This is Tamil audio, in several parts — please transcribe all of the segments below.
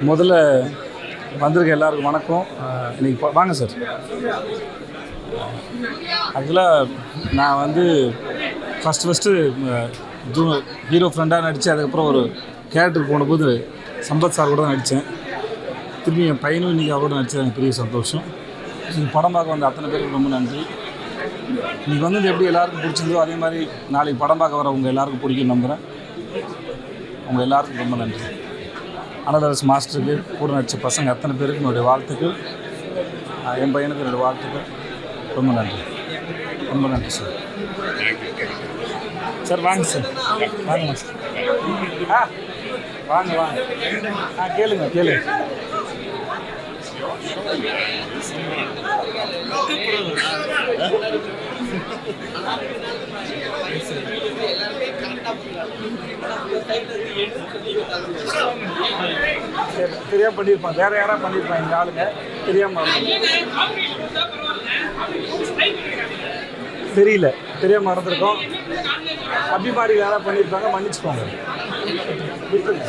முதல்ல வந்திருக்க எல்லாருக்கும் வணக்கம். இன்றைக்கி இன்னைக்கு வாங்க சார். ஆக்சுவலாக நான் வந்து ஃபஸ்ட்டு ஃபஸ்ட்டு ஜூ ஹீரோ ஃப்ரெண்டாக நடித்து அதுக்கப்புறம் ஒரு கேரக்டருக்கு போனபோது சம்பத் சார் கூட தான் நடித்தேன் திரும்பி என் பையனும் இன்றைக்கி அவரோட நடித்தேன் எனக்கு பெரிய சந்தோஷம். இந்த படம் பார்க்க வந்த அத்தனை பேருக்கு ரொம்ப நன்றி. இன்றைக்கி வந்து எப்படி எல்லாருக்கும் பிடிச்சிருந்தோ அதே மாதிரி நாளைக்கு படம் பார்க்க வரவங்க எல்லாருக்கும் பிடிக்கும் நம்புகிறேன் உங்கள் எல்லாருக்கும் ரொம்ப நன்றி. அனதரஸ் மாஸ்டருக்கு கூட நடித்த பசங்க அத்தனை பேருக்கு என்னுடைய வாழ்த்துக்கள். என் பையனுக்கு என்னுடைய வாழ்த்துக்கள். ரொம்ப நன்றி. ரொம்ப நன்றி சார். சார் வாங்க சார். வாங்க மாஸ்டர். ஆ வாங்க வாங்க. ஆ கேளுங்க கேளுங்க. சரி, தெரியாம பண்ணியிருப்பான். வேற யாராவது பண்ணியிருப்பான் இந்த ஆளுங்க? தெரியாம தெரியல. தெரியாம மறந்துருக்கோம். அபிமாரி யாராவது பண்ணியிருப்பாங்க மன்னிச்சுக்கோங்க. விட்டுருங்க.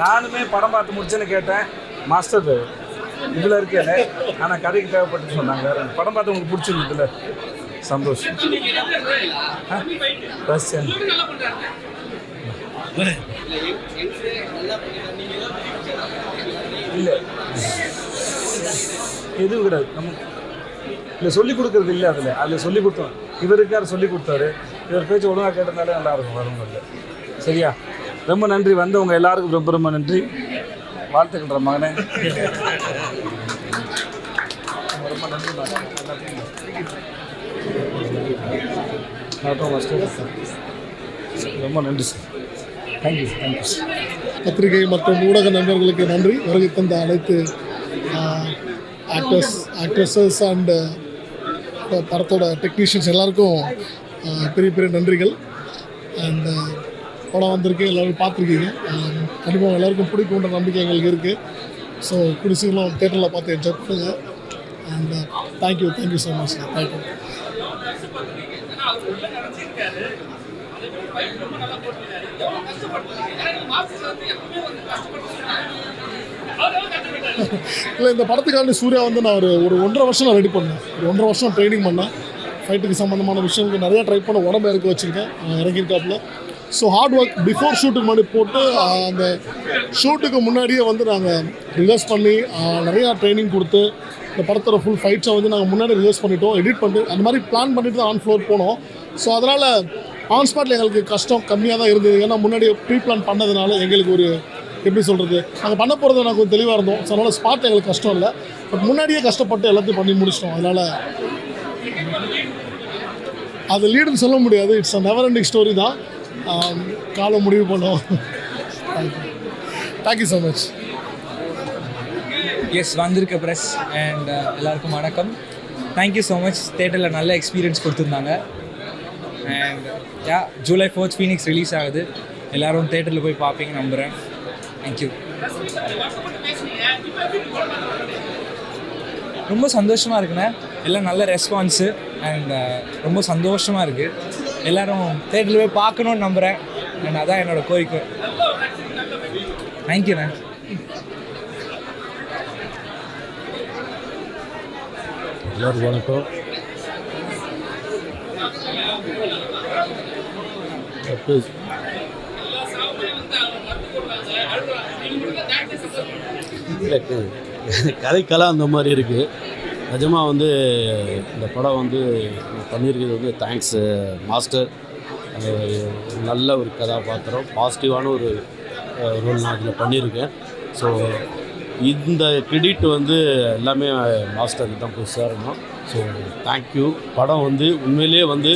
நானுமே படம் பார்த்து முடிச்சேன்னு கேட்டேன். மாஸ்டர் இதில் இருக்கேன்னு ஆனால் கதைக்கு தேவைப்பட்டு சொன்னாங்க. படம் பார்த்து உங்களுக்கு பிடிச்சிருந்ததுல சந்தோஷம். ரஷ்யன் இல்லை. எதுவும் கிடையாது. நம்ம இல்லை சொல்லிக் கொடுக்கறது இல்லை அதில். அதில் சொல்லிக் கொடுத்தோம். இவருக்கு யார் சொல்லிக் கொடுத்தாரு? இவர் பேச்சு ஒழுங்காக கேட்டதுனாலே நல்லாயிருக்கும் வரும்போது வரும் இல்லை சரியா? ரொம்ப நன்றி. வந்தவங்க எல்லாருக்கும் ரொம்ப ரொம்ப நன்றி. வாழ்த்துக்கின்ற மகனே. ரொம்ப நன்றி ரொம்ப நன்றி சார் தேங்க்யூ தேங்க்யூ சார் பத்திரிகை மற்றும் ஊடக நண்பர்களுக்கு நன்றி. வருகை தந்த அனைத்து ஆக்டர்ஸ் ஆக்ட்ரஸஸ் அண்டு படத்தோட டெக்னீஷியன்ஸ் எல்லாருக்கும் பெரிய பெரிய நன்றிகள். அந்த படம் வந்திருக்கு எல்லோரும் பார்த்துருக்கீங்க. கண்டிப்பாக எல்லாருக்கும் பிடிக்குன்ற நம்பிக்கை எங்களுக்கு இருக்குது ஸோ குடிசீங்களும் தேட்டரில் பார்த்து என்ஜாய் பண்ணுங்கள் and thank you thank you so much thank you இல்லை இந்த படத்துக்காண்டி சூர்யா வந்து நான் ஒரு ஒரு ஒன்றரை வருஷம் நான் ரெடி பண்ணேன். ஒரு ஒன்றரை வருஷம் ட்ரைனிங் பண்ணேன். ஃபைட்டுக்கு சம்மந்தமான விஷயங்களுக்கு நிறையா ட்ரை பண்ண உடம்பு இறக்க வச்சுருக்கேன். இறங்கியிருக்காப்புல ஸோ ஹார்ட் ஒர்க் பிஃபோர் ஷூட்டுக்கு முன்னாடி போட்டு அந்த ஷூட்டுக்கு முன்னாடியே வந்து நாங்கள் ரிவர்ஸ் பண்ணி நிறையா ட்ரைனிங் கொடுத்து இந்த படத்தோட ஃபுல் ஃபைட்ஸை வந்து நாங்கள் முன்னாடி ரிவர்ஸ் பண்ணிட்டோம் எடிட் பண்ணிட்டு அந்த மாதிரி பிளான் பண்ணிட்டு தான் ஆன் ஃப்ளோர் போனோம். ஸோ அதனால் ஆன் ஸ்பாட்டில் எங்களுக்கு கஷ்டம் கம்மியாக தான் இருந்தது. ஏன்னா முன்னாடி ப்ரீ பிளான் பண்ணதுனால எங்களுக்கு ஒரு எப்படி சொல்கிறது நாங்கள் பண்ண போகிறது நாங்கள் கொஞ்சம் தெளிவாக இருந்தோம். ஸோ அதனால் ஸ்பாட் எங்களுக்கு கஷ்டம் இல்லை. பட் முன்னாடியே கஷ்டப்பட்டு எல்லாத்தையும் பண்ணி முடிச்சிட்டோம். அதனால் அது லீடுன்னு சொல்ல முடியாது. It's a never ending story தான். காலம் முடிவு பண்ணோம். Thank you so much yes வந்திருக்க ப்ரெஸ் அண்ட் uh, எல்லாருக்கும் வணக்கம். தேங்க்யூ ஸோ மச் தேட்டரில் நல்ல எக்ஸ்பீரியன்ஸ் கொடுத்துருந்தாங்க. And yeah July fourth Phoenix release ஆகுது. எல்லோரும் தேட்டரில் போய் பார்ப்பீங்க நம்புகிறேன் தேங்க்யூ ரொம்ப சந்தோஷமாக இருக்குண்ணே. எல்லாம் நல்ல ரெஸ்பான்ஸு அண்ட் ரொம்ப சந்தோஷமாக இருக்குது எல்லாரும் தேட்டரில் போய் பார்க்கணுன்னு நம்புகிறேன் அண்ட் அதான் என்னோடய கோரிக்கை. தேங்க்யூண்ணே எல்லாருக்கும் வணக்கம். அப்போ இல்லை கதைக்கெல்லாம் அந்த மாதிரி இருக்குது நிஜமாக வந்து இந்த படம் வந்து பண்ணியிருக்கிறது வந்து தேங்க்ஸ் மாஸ்டர் நல்ல ஒரு கதாபாத்திரம் பாசிட்டிவான ஒரு ரோல் நான் அதில் பண்ணியிருக்கேன். ஸோ இந்த கிரெடிட் வந்து எல்லாமே மாஸ்டருக்கு தான் போய் சேரணும். ஸோ தேங்க்யூ படம் வந்து உண்மையிலேயே வந்து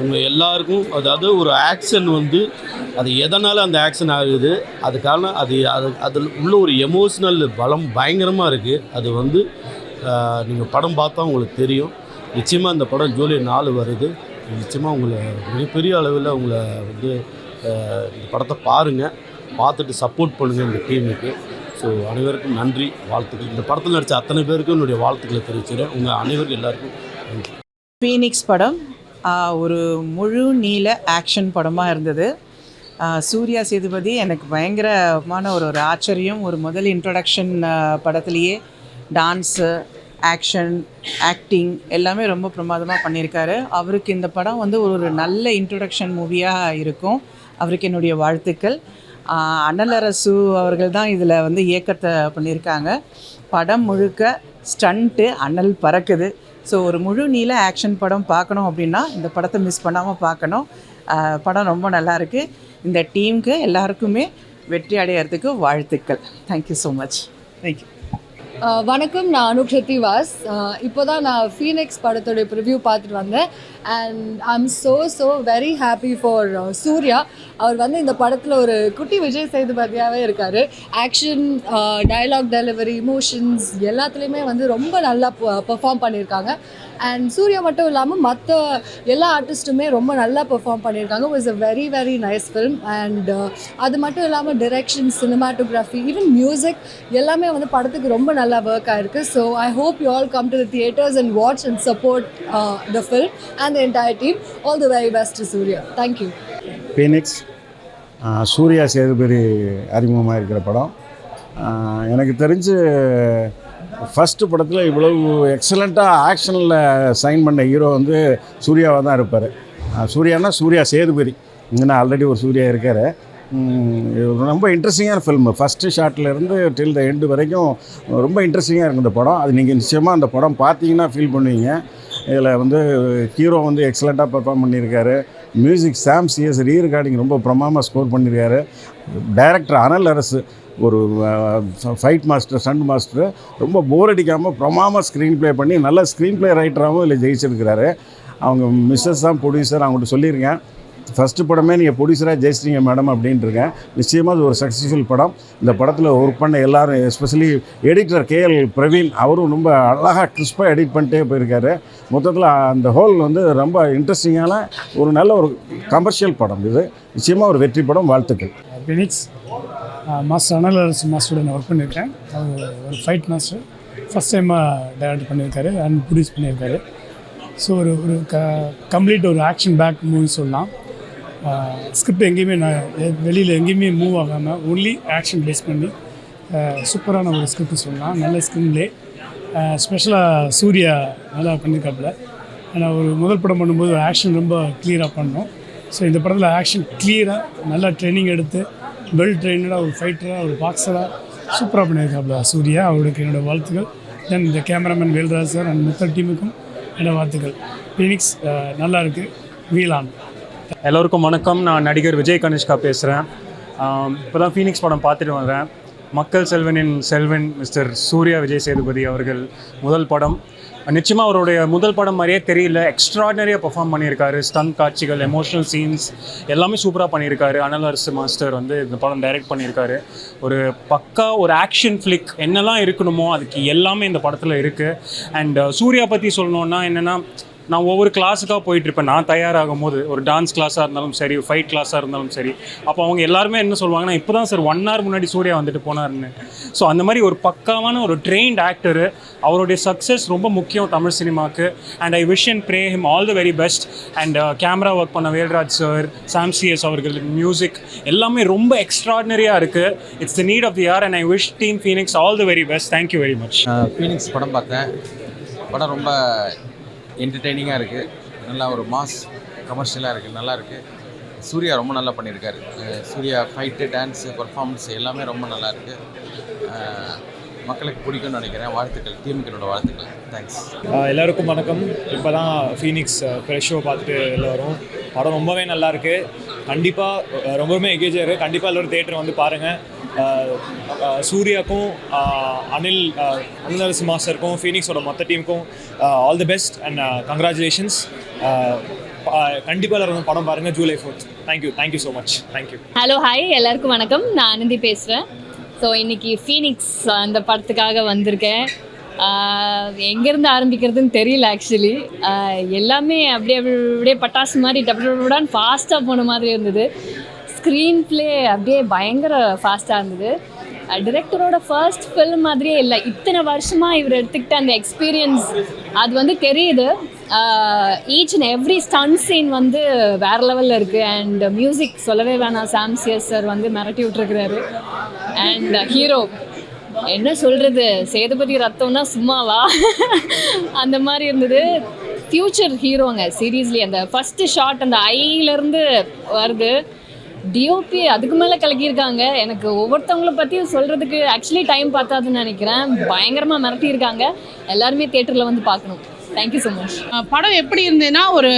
உங்கள் எல்லாருக்கும் அதாவது ஒரு ஆக்ஷன் வந்து அது எதனால் அந்த ஆக்ஷன் ஆகுது? அதுக்கான அது அது அதில் உள்ள ஒரு எமோஷ்னல் பலம் பயங்கரமாக இருக்குது அது வந்து நீங்கள் படம் பார்த்தா உங்களுக்கு தெரியும். நிச்சயமாக இந்த படம் ஜூலை நாலு வருது. நிச்சயமாக உங்களை மிகப்பெரிய அளவில் உங்களை வந்து இந்த படத்தை பாருங்கள் பார்த்துட்டு சப்போர்ட் பண்ணுங்கள் இந்த டீமுக்கு ஸோ அனைவருக்கும் நன்றி வாழ்த்துக்கள். இந்த படத்தில் நடித்த அத்தனை பேருக்கும் என்னுடைய வாழ்த்துக்களை தெரிவிச்சுக்கிறேன். உங்கள் அனைவருக்கும் எல்லாருக்கும் நன்றி. ஃபீனிக்ஸ் படம். ஒரு முழு நீள ஆக்ஷன் படமாக இருந்தது. சூர்யா சேதுபதி எனக்கு பயங்கரமான ஒரு ஒரு ஆச்சரியம் ஒரு முதல் இன்ட்ரடக்ஷன் படத்துலேயே டான்ஸு ஆக்ஷன் ஆக்டிங் எல்லாமே ரொம்ப பிரமாதமாக பண்ணியிருக்காரு. அவருக்கு இந்த படம் வந்து ஒரு ஒரு நல்ல இன்ட்ரொடக்ஷன் மூவியாக இருக்கும். அவருக்கு என்னுடைய வாழ்த்துக்கள். அனலரசு அவர்கள் தான் இதில் வந்து இயக்கத்தை பண்ணியிருக்காங்க. படம் முழுக்க ஸ்டண்ட்டு அனல் பறக்குது. ஸோ ஒரு முழு நீள ஆக்ஷன் படம் பார்க்கணும் அப்படின்னா இந்த படத்தை மிஸ் பண்ணாமல் பார்க்கணும். படம் ரொம்ப நல்லா இருக்கு. இந்த டீமுக்கு எல்லாருக்குமே வெற்றி அடையிறதுக்கு வாழ்த்துக்கள். தேங்க்யூ ஸோ மச் தேங்க்யூ வணக்கம் நான் அனுக்ஷதி வாஸ் இப்போ தான் நான் ஃபீனிக்ஸ் படத்தோடைய ப்ரிவ்யூ பார்த்துட்டு வந்தேன். And I am so so very happy for Surya. அவர் வந்து இந்த படத்தில் ஒரு குட்டி விஜய் சேதுபதியாகவே இருக்கார். ஆக்ஷன் டயலாக் டெலிவரி இமோஷன்ஸ் எல்லாத்துலேயுமே வந்து ரொம்ப நல்லா பெர்ஃபார்ம் பண்ணியிருக்காங்க. அண்ட் சூர்யா மட்டும் இல்லாமல் மற்ற எல்லா ஆர்டிஸ்ட்டுமே ரொம்ப நல்லா பெர்ஃபார்ம் பண்ணியிருக்காங்க. Was a very very nice film and அது மட்டும் இல்லாமல் டிரெக்ஷன் சினிமாட்டோகிராஃபி ஈவன் மியூசிக் எல்லாமே வந்து படத்துக்கு ரொம்ப நல்லா ஒர்க் ஆயிருக்கு. So I hope you all come to the theatres and watch and support the film and the entire team all the very best Surya thank you Phoenix Surya Sethupathi அறிமுகமாக இருக்கிற படம் uh, எனக்கு தெரிஞ்சு ஃபஸ்ட்டு படத்தில் இவ்வளவு எக்ஸலண்ட்டாக ஆக்ஷனில் சைன் பண்ண ஹீரோ வந்து சூர்யாவாக தான் இருப்பார். சூர்யானா சூர்யா சேதுபதி. இங்கே ஆல்ரெடி ஒரு சூர்யா இருக்கார். ரொம்ப இன்ட்ரெஸ்டிங்கான ஃபில்மு ஃபஸ்ட்டு ஷார்ட்லேருந்து டில் த எண்டு வரைக்கும் ரொம்ப இன்ட்ரெஸ்டிங்காக இருக்கும் இந்த படம். அது நீங்கள் நிச்சயமாக அந்த படம் பார்த்தீங்கன்னா ஃபீல் பண்ணுவீங்க. இதில் வந்து ஹீரோ வந்து எக்ஸலண்ட்டாக பெர்ஃபார்ம் பண்ணியிருக்காரு. Music Sam CS re recording ரொம்ப பிரமாமாக ஸ்கோர் பண்ணியிருக்காரு. டைரக்டர் அனல் அரசு ஒரு ஃபைட் மாஸ்டர் சன் மாஸ்டர் ரொம்ப போர் அடிக்காமல் பிரமாமல் ஸ்க்ரீன் ப்ளே பண்ணி நல்ல ஸ்க்ரீன் ப்ளே ரைட்டராகவும் இல்லை ஜெயிச்சிருக்கிறாரு. அவங்க மிஸ்ஸஸ் தான் ப்ரொடியூசர் அவங்கள்ட்ட சொல்லியிருக்கேன். ஃபஸ்ட்டு படமே நீங்கள் ப்ரொடியூசராக ஜெயிச்சிட்டீங்க மேடம் அப்படின்ட்டுருக்கேன். நிச்சயமாக அது ஒரு சக்ஸஸ்ஃபுல் படம். இந்த படத்தில் ஒர்க் பண்ண எல்லாரும் எஸ்பெஷலி எடிட்டர் கேஎல் பிரவீன் அவரும் ரொம்ப அழகாக கிறிஸ்பாக எடிட் பண்ணிட்டே போயிருக்காரு. மொத்தத்தில் அந்த ஹோல் வந்து ரொம்ப இன்ட்ரெஸ்டிங்கான ஒரு நல்ல ஒரு கமர்ஷியல் படம் இது. நிச்சயமாக ஒரு வெற்றி படம் வாழ்த்துக்கள். ஃபினிக்ஸ் மாஸ்டர் அனலரசு மாஸ்டருடன் ஒர்க் பண்ணியிருக்கேன். அவர் ஒரு ஃபைட் மாஸ்டர் ஃபஸ்ட் டைமாக டைரக்ட் பண்ணியிருக்காரு அண்ட் ப்ரொடியூஸ் பண்ணியிருக்காரு. ஸோ ஒரு ஒரு க கம்ப்ளீட் ஒரு ஆக்ஷன் பேக் மூவி சொல்லலாம். ஸ்கிரிப்ட் எங்கேயுமே நான் வெளியில் எங்கேயுமே மூவ் ஆகாமல் ஒன்லி ஆக்ஷன் பேஸ் பண்ணி சூப்பரான ஒரு ஸ்கிரிப்ட் சொல்லலாம். நல்ல ஸ்கிரீன்லே ஸ்பெஷலாக சூர்யா நல்லா பண்ணியிருக்காப்புல. ஏன்னா ஒரு முதல் படம் பண்ணும்போது ஆக்ஷன் ரொம்ப கிளியராக பண்ணோம். ஸோ இந்த படத்தில் ஆக்ஷன் கிளியராக நல்லா ட்ரைனிங் எடுத்து வெல் ட்ரெயினடாக ஒரு ஃபைட்டராக ஒரு பாக்ஸராக சூப்பராக பண்ணியிருக்காப்ல சூர்யா. அவருக்கு என்னோடய வாழ்த்துக்கள். தென் இந்த கேமராமேன் வேல்ராஜ் சார் அண்ட் மொத்த டீமுக்கும் என்னோடய வாழ்த்துக்கள். ஃபீனிக்ஸ் நல்லா இருக்குது வீலான் எல்லோருக்கும் வணக்கம். நான் நடிகர் விஜய் கனிஷ்கா பேசுகிறேன் இப்போ தான் ஃபீனிக்ஸ் படம் பார்த்துட்டு வர்றேன் மக்கள் செல்வனின் செல்வன் மிஸ்டர் சூர்யா விஜய் சேதுபதி அவர்கள் முதல் படம். நிச்சயமாக அவருடைய முதல் படம் மாதிரியே தெரியல. எக்ஸ்ட்ராடனரியாக பெர்ஃபார்ம் பண்ணியிருக்காரு. ஸ்டன் காட்சிகள் எமோஷனல் சீன்ஸ் எல்லாமே சூப்பராக பண்ணியிருக்காரு. அனல் அரசு மாஸ்டர் வந்து இந்த படம் டைரக்ட் பண்ணியிருக்காரு. ஒரு பக்கா ஒரு ஆக்ஷன் ஃப்ளிக் என்னெல்லாம் இருக்கணுமோ அதுக்கு எல்லாமே இந்த படத்தில் இருக்குது அண்ட் சூர்யா பற்றி சொல்லணுன்னா என்னென்னா நான் ஒவ்வொரு கிளாஸுக்காக போயிட்டு இருப்பேன் நான் தயாராகும் போது ஒரு டான்ஸ் கிளாஸாக இருந்தாலும் சரி ஃபைட் கிளாஸாக இருந்தாலும் சரி அப்போ அவங்க எல்லாருமே என்ன சொல்லுவாங்கன்னா இப்போ தான் சார் ஒன் ஹவர் முன்னாடி சூர்யா வந்துட்டு போனாருன்னு. ஸோ அந்த மாதிரி ஒரு பக்காவான ஒரு ட்ரெயின்ட் ஆக்டரு அவருடைய சக்ஸஸ் ரொம்ப முக்கியம் தமிழ் சினிமாவுக்கு and I wish and pray him all the very best and camera work பண்ண வேல்ராஜ் சார் சாம்சிஎஸ் அவர்கள் மியூசிக் எல்லாமே ரொம்ப எக்ஸ்ட்ராடினரியாக இருக்குது it's the need of the hour and I wish team Phoenix all the very best thank you very much Phoenix படம் பார்த்தேன். படம் ரொம்ப என்டர்டெய்னிங்காக இருக்குது நல்லா ஒரு மாஸ் கமர்ஷியலாக இருக்குது நல்லா இருக்குது சூர்யா ரொம்ப நல்லா பண்ணியிருக்காரு. சூர்யா ஃபைட்டு டான்ஸு பர்ஃபார்மன்ஸ் எல்லாமே ரொம்ப நல்லா இருக்குது மக்களுக்கு பிடிக்கும்னு நினைக்கிறேன். வாழ்த்துக்கள். டீமுக்கு என்னோட வாழ்த்துக்கள் தேங்க்ஸ் எல்லாருக்கும் வணக்கம். இப்போ தான் ஃபீனிக்ஸ் ஃப்ரெஷ் ஷோ பார்த்துட்டு எல்லோரும். படம் ரொம்பவே நல்லாயிருக்கு கண்டிப்பாக ரொம்பவுமே எங்கேஜாக இருக்குது கண்டிப்பாக எல்லோரும் தேட்டர் வந்து பாருங்கள் சூர்யாக்கும் அனில் ஆஹ் அனில் மாஸ்டருக்கும் ஃபீனிக்ஸோட மொத்த டீமுக்கும் all the best and congratulations கண்டிப்பாக எல்லாரும் படம் பாருங்கள் July fourth thank you thank you so much thank you hello hi எல்லாருக்கும் வணக்கம். நான் அனந்தி பேசுகிறேன் ஸோ இன்னைக்கு ஃபீனிக்ஸ் அந்த படத்துக்காக வந்திருக்கேன். எங்கேருந்து ஆரம்பிக்கிறதுன்னு தெரியல ஆக்சுவலி எல்லாமே அப்படியே அப்படியே பட்டாசு மாதிரி டபுள்டான்னு ஃபாஸ்ட்டாக போன மாதிரி இருந்தது. ஸ்க்ரீன் ப்ளே அப்படியே பயங்கர ஃபாஸ்ட்டாக இருந்தது. டிரெக்டரோட ஃபர்ஸ்ட் ஃபில்ம் மாதிரியே இல்லை. இத்தனை வருஷமாக இவர் எடுத்துக்கிட்ட அந்த எக்ஸ்பீரியன்ஸ் அது வந்து தெரியுது. Each and every stunt scene வந்து வேறு லெவலில் இருக்குது அண்ட் மியூசிக் சொல்லவே வேணாம். சாம்சியஸ் சார் வந்து மிரட்டி விட்டுருக்கிறாரு. அண்ட் ஹீரோ என்ன சொல்கிறது சேதுபதி ரத்தம்னா சும்மாவா? அந்த மாதிரி இருந்தது. ஃப்யூச்சர் ஹீரோங்க சீரியஸ்லி அந்த ஃபஸ்ட்டு ஷாட் அந்த ஐலேருந்து வருது. டிஓபி அதுக்கு மேலே கலக்கியிருக்காங்க. எனக்கு ஒவ்வொருத்தவங்கள பற்றியும் சொல்கிறதுக்கு ஆக்சுவலி டைம் பார்த்தாதுன்னு நினைக்கிறேன். பயங்கரமாக மிரட்டியிருக்காங்க. எல்லாருமே தேட்டரில் வந்து பார்க்கணும். தேங்க்யூ ஸோ மச் படம் எப்படி இருந்ததுன்னா ஒரு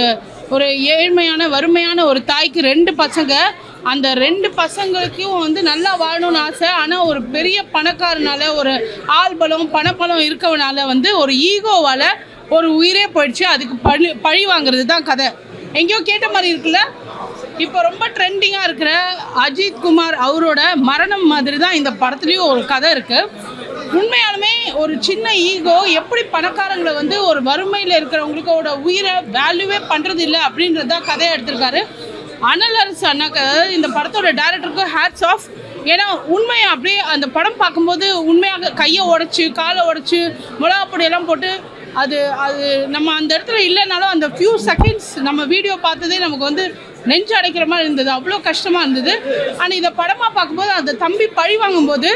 ஒரு ஏழ்மையான வறுமையான ஒரு தாய்க்கு ரெண்டு பசங்க. அந்த ரெண்டு பசங்களுக்கும் வந்து நல்லா வாழணும்னு ஆசை. ஆனால் ஒரு பெரிய பணக்காரனால ஒரு ஆள்பலம் பணப்பலம் இருக்கவனால வந்து ஒரு ஈகோவால் ஒரு உயிரே போயிடுச்சு. அதுக்கு பழி பழி வாங்குறது தான் கதை. எங்கேயோ கேட்ட மாதிரி இருக்குல்ல? இப்போ ரொம்ப ட்ரெண்டிங்காக இருக்கிற அஜித் குமார் அவரோட மரணம் மாதிரி தான் இந்த படத்துலேயும் ஒரு கதை இருக்குது உண்மையாலுமே ஒரு சின்ன ஈகோ எப்படி பணக்காரங்களை வந்து ஒரு வறுமையில் இருக்கிறவங்களுக்கோட உயிரை வேல்யூவே பண்ணுறது இல்லை அப்படின்றது தான் கதையை எடுத்திருக்காரு. அனல் அரசு அண்ணாக்கு இந்த படத்தோட டேரக்டருக்கு ஹேட்ஸ் ஆஃப் ஏன்னா உண்மையை அப்படியே அந்த படம் பார்க்கும்போது உண்மையாக கையை உடச்சி காலை உடச்சி மிளகாப்பொடியெல்லாம் போட்டு அது அது நம்ம அந்த இடத்துல இல்லைனாலும் அந்த ஃபியூ செகண்ட்ஸ் நம்ம வீடியோ பார்த்ததே நமக்கு வந்து நெஞ்சு அடைக்கிற மாதிரி இருந்தது அவ்வளோ கஷ்டமாக இருந்தது. ஆனால் இதை படமாக பார்க்கும்போது அந்த தம்பி பழி வாங்கும்போது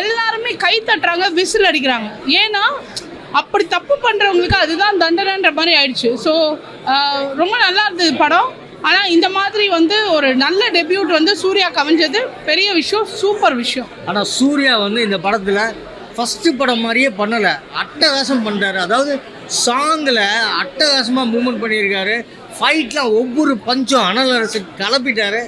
எல்லாருமே கை தட்டுறாங்க விசில் அடிக்கிறாங்க. ஏன்னா அப்படி தப்பு பண்ணுறவங்களுக்கு அதுதான் தண்டனைன்ற மாதிரி ஆயிடுச்சு. ஸோ ரொம்ப நல்லா இருந்தது படம். ஆனால் இந்த மாதிரி வந்து ஒரு நல்ல டெபியூட் வந்து சூர்யா கவிஞ்சது பெரிய விஷயம் சூப்பர் விஷயம். ஆனால் சூர்யா வந்து இந்த படத்தில் ஃபஸ்ட்டு படம் மாதிரியே பண்ணலை. அட்டகாசம் பண்ணுறாரு அதாவது சாங்கில் அட்டகாசமாக மூமெண்ட் பண்ணியிருக்காரு. ஃபைட்லாம் ஒவ்வொரு பஞ்சும் அனல் அரசு கிளப்பிட்டாரு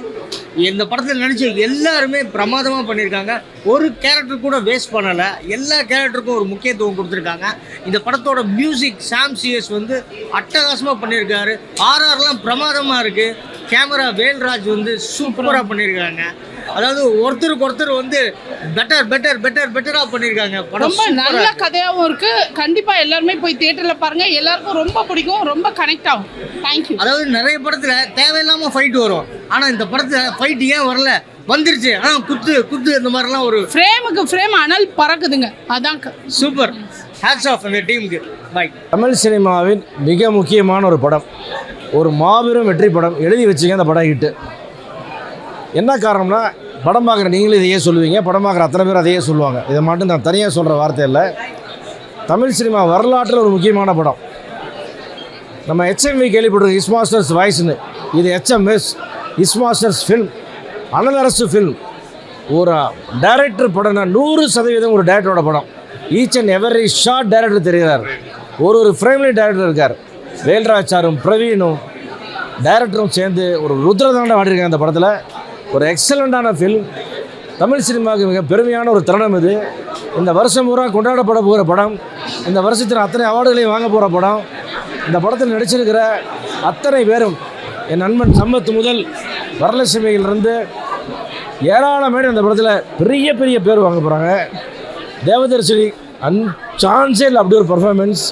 இந்த படத்தில் நடிச்ச எல்லாருமே பிரமாதமாக பண்ணியிருக்காங்க ஒரு கேரக்டர் கூட வேஸ்ட் பண்ணலை. எல்லா கேரக்டருக்கும் ஒரு முக்கியத்துவம் கொடுத்துருக்காங்க. இந்த படத்தோட மியூசிக் சாம் சிஎஸ் வந்து அட்டகாசமாக பண்ணியிருக்காரு ஆர்ஆர்லாம் பிரமாதமாக இருக்குது கேமரா வேல்ராஜ் வந்து சூப்பராக பண்ணியிருக்காங்க அதாவது ஒருத்தருக்கு ஒருத்தர் வந்து பெட்டர் பெட்டர் பெட்டர் பெட்டராக பண்ணியிருக்காங்க ரொம்ப நல்ல. கதையாகவும் இருக்கு. கண்டிப்பா எல்லாருமே போய் தியேட்டர்ல பாருங்க. எல்லாருக்கும் ரொம்ப பிடிக்கும். ரொம்ப கனெக்ட் ஆகும். தேங்க்யூ அதாவது நிறைய படத்துல தேவையில்லாம ஃபைட் வரும். ஆனா இந்த படத்துல ஃபைட் ஏன் வரல? வந்துருச்சு. ஆனா குத்து குத்து இந்த மாதிரிலாம் ஒரு ஃப்ரேமுக்கு ஃப்ரேம் அனல் பறக்குதுங்க. அதான் க- சூப்பர் ஹேட்ஸ் ஆஃப் அந்த டீமுக்கு பை தமிழ் சினிமாவின் மிக முக்கியமான ஒரு படம். ஒரு மாபெரும் வெற்றி படம். எழுதி வச்சுங்க அந்த படம் ஹிட்டு என்ன காரணம்னா படம் பார்க்குற நீங்களும் இதையே சொல்லுவீங்க படம் பார்க்குற அத்தனை பேர் அதையே சொல்லுவாங்க. இதை மட்டும் நான் தனியாக சொல்கிற வார்த்தை இல்லை. தமிழ் சினிமா வரலாற்றில் ஒரு முக்கியமான படம். நம்ம ஹெச்எம்வி கேள்விப்பட்டிருக்கோம் இஸ் மாஸ்டர்ஸ் வாய்ஸ்னு இது HMS is master's film Analarasu film ஒரு டைரக்டர் படம்னா நூறு சதவீதம் ஒரு டைரக்டரோட படம். Each and every shot director தெரிகிறார். ஒரு ஒரு ஃப்ரேம்லேயும் டைரக்டர் இருக்கார். வேல்ராஜாரும் பிரவீனும் டைரக்டரும் சேர்ந்து ஒரு ருத்ரதாண்டம் ஆடிருக்காங்க அந்த படத்தில். ஒரு எக்ஸலண்ட்டான ஃபில்ம் தமிழ் சினிமாவுக்கு மிக பெருமையான ஒரு தருணம் இது. இந்த வருஷம் பூரா கொண்டாடப்பட போகிற படம் இந்த வருஷத்தில் அத்தனை அவார்டுகளையும் வாங்க போகிற படம் இந்த படத்தில் நடிச்சிருக்கிற அத்தனை பேரும் என் நண்பன் சம்பத் முதல் வரலட்சுமியிலிருந்து ஏராளமான இந்த படத்தில் பெரிய பெரிய பேர் வாங்க போகிறாங்க தேவதர்ஷினி அன் சான்ஸே இல்லை. அப்படி ஒரு பர்ஃபார்மன்ஸ்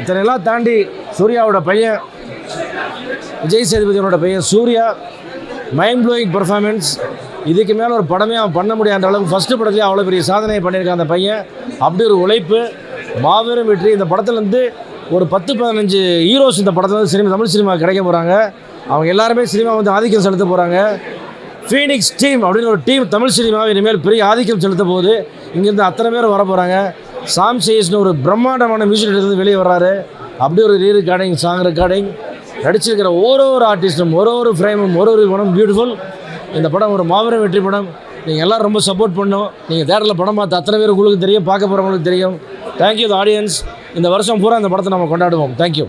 இத்தனையெல்லாம் தாண்டி சூர்யாவோட பையன் விஜய் சேதுபதியோட பையன் சூர்யா மைண்ட் ப்ளோயிங் பர்ஃபார்மன்ஸ் இதுக்கு மேலே ஒரு படமே அவன் பண்ண முடியாத அளவுக்கு ஃபஸ்ட்டு படத்துலேயே அவ்வளோ பெரிய சாதனையை பண்ணியிருக்கான் அந்த பையன். அப்படி ஒரு உழைப்பு மாபெரும் வெற்றி. இந்த படத்துலேருந்து ஒரு பத்து பதினஞ்சு ஹீரோஸ் இந்த படத்தில் வந்து சினிமா தமிழ் சினிமா கிடைக்க போகிறாங்க அவங்க எல்லாருமே சினிமா வந்து ஆதிக்கம் செலுத்த போகிறாங்க ஃபீனிக்ஸ் டீம் அப்படின்னு ஒரு டீம் தமிழ் சினிமாவை இனிமேல் பெரிய ஆதிக்கம் செலுத்த போகுது. இங்கேருந்து அத்தனை பேர் வர போகிறாங்க சாம் சேஸ்னு ஒரு பிரம்மாண்டமான மியூசிக் இருந்து வெளியே வர்றாரு. அப்படி ஒரு ரீ ரெக்கார்டிங் சாங் ரெக்கார்டிங் நடிச்சிருக்கிற ஒரு ஒரு ஆர்டிஸ்ட்டும் ஒரு ஒரு ஃப்ரேமும் ஒரு ஒரு படம் பியூட்டிஃபுல் இந்த படம் ஒரு மாபெரும் வெற்றி படம். நீங்கள் எல்லோரும் ரொம்ப சப்போர்ட் பண்ணும் நீங்கள் தேட்டரில் படம் பார்த்து அத்தனை பேர் உங்களுக்கு தெரியும் பார்க்க போகிறவங்களுக்கு தெரியும். தேங்க்யூ த ஆடியன்ஸ் இந்த வருஷம் பூரா இந்த படத்தை நம்ம கொண்டாடுவோம். தேங்க்யூ